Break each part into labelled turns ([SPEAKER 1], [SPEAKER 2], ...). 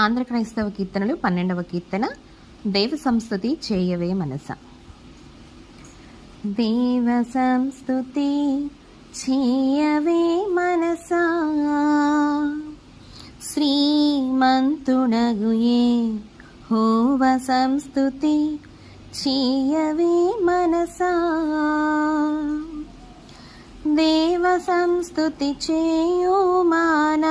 [SPEAKER 1] ఆంధ్ర క్రైస్తవ కీర్తనలు పన్నెండవ కీర్తన దేవ సంస్థుతి చేయవే మనస. దేవ సంస్థుతి చేయవే మనసా. శ్రీమంతుడగుయే హోవ సంస్థుతి చేయవే మనసా. దేవ సంస్థుతి చేయు మాన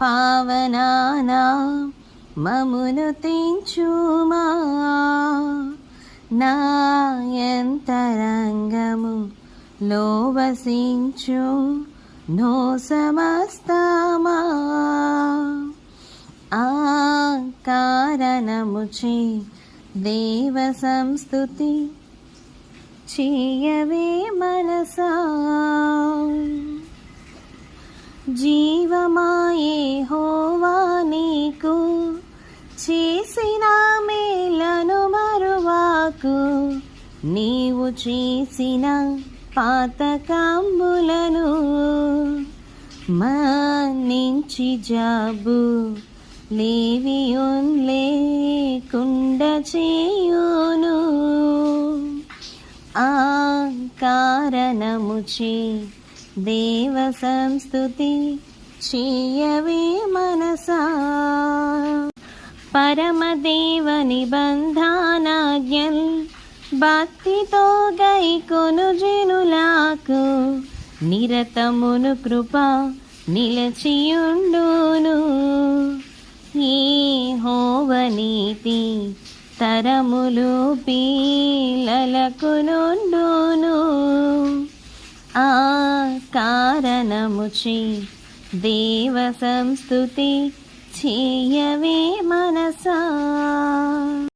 [SPEAKER 1] పావనానా మమును తెంచుమా. నాయంతరంగము లోవసించు నో సమస్తమా ఆ కారణముచి దేవ సంస్థుతి చేయవే మనసా. జీ నీకు చేసిన మేలను మరువాకు నీవు చేసిన పాతకంబులను మన్నించి జాబు లేవియున్ లేకుండ చేయును. ఆ కారణముచే దేవ సంస్థుతి చేయవే మనసా. పరమదేవ నిబంధనాజ్ఞల్ భక్తితో గైకొను జనులాకు. నిరతమును కృప నిలచియుండును. ఈ హోవనీతి తరములు పీలలకు ఆ కారణముచి దేవ సంస్థుతి చేయవేమా?